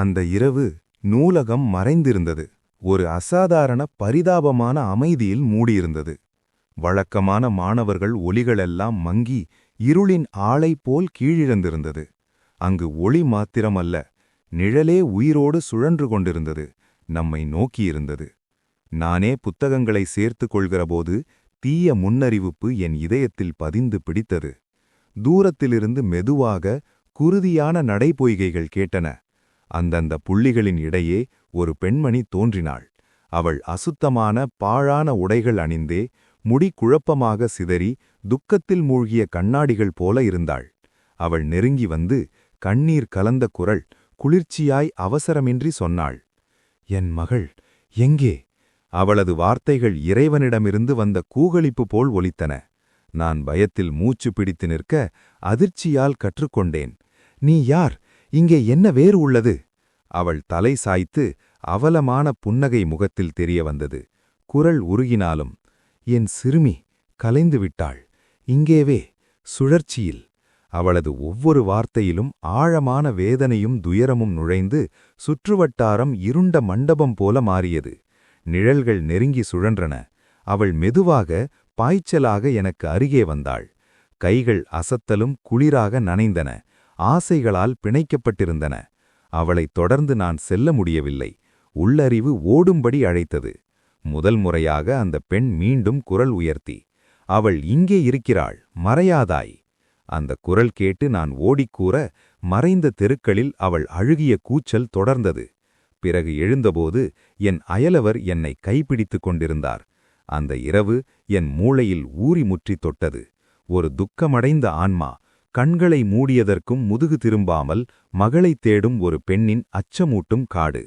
அந்த இரவு நூலகம் மறைந்திருந்தது. ஒரு அசாதாரண பரிதாபமான அமைதியில் மூடியிருந்தது. வழக்கமான மாணவர்கள் ஒலிகளெல்லாம் மங்கி இருளின் ஆளை போல் கீழிழந்திருந்தது. அங்கு ஒளி மாத்திரமல்ல நிழலே உயிரோடு சுழன்று கொண்டிருந்தது நம்மை நோக்கியிருந்தது. நானே புத்தகங்களை சேர்த்துக் கொள்கிறபோது தீய முன்னறிவிப்பு என் இதயத்தில் பதிந்து பிடித்தது. தூரத்திலிருந்து மெதுவாக குருதியான நடைபொய்கைகள் கேட்டன. அந்தந்த புள்ளிகளின் இடையே ஒரு பெண்மணி தோன்றினாள். அவள் அசுத்தமான பாழான உடைகள் அணிந்தே முடி குழப்பமாக சிதறி துக்கத்தில் மூழ்கிய கண்ணாடிகள் போல இருந்தாள். அவள் நெருங்கி வந்து கண்ணீர் கலந்த குரல் குளிர்ச்சியாய் அவசரமின்றி சொன்னாள். என் மகள் எங்கே? அவளது வார்த்தைகள் இறைவனிடமிருந்து வந்த கூகளிப்பு போல் ஒலித்தன. நான் பயத்தில் மூச்சு பிடித்து நிற்க அதிர்ச்சியால் கற்றுக்கொண்டேன். நீ யார்? இங்கே என்ன வேறு உள்ளது? அவள் தலை சாய்த்து அவலமான புன்னகை முகத்தில் தெரிய வந்தது. குரல் உருகினாலும் என் சிறுமி கலைந்து விட்டாள். இங்கேவே சுழற்சியில். அவளது ஒவ்வொரு வார்த்தையிலும் ஆழமான வேதனையும் துயரமும் நுழைந்து சுற்றுவட்டாரம் இருண்ட மண்டபம் போல மாறியது. நிழல்கள் நெருங்கி சுழன்றன. அவள் மெதுவாக பாய்ச்சலாக எனக்கு அருகே வந்தாள். கைகள் அசத்தலும் குளிராக நனைந்தன. ஆசைகளால் பிணைக்கப்பட்டிருந்தன. அவளைத் தொடர்ந்து நான் செல்ல முடியவில்லை. உள்ளறிவு ஓடும்படி அழைத்தது. முதல் முறையாக அந்த பெண் மீண்டும் குரல் உயர்த்தி அவள் இங்கே இருக்கிறாள் மறையாதாய். அந்த குரல் கேட்டு நான் ஓடிக்கூற மறைந்த தெருக்களில் அவள் அழுகிய கூச்சல் தொடர்ந்தது. பிறகு எழுந்தபோது என் அயலவர் என்னை கைப்பிடித்துக் கொண்டிருந்தார். அந்த இரவு என் மூளையில் ஊறி முற்றி தொட்டது. ஒரு துக்கமடைந்த ஆன்மா கண்களை மூடியதற்கும் முதுகு திரும்பாமல் மகளைத் தேடும் ஒரு பெண்ணின் அச்சமூட்டும் காடு.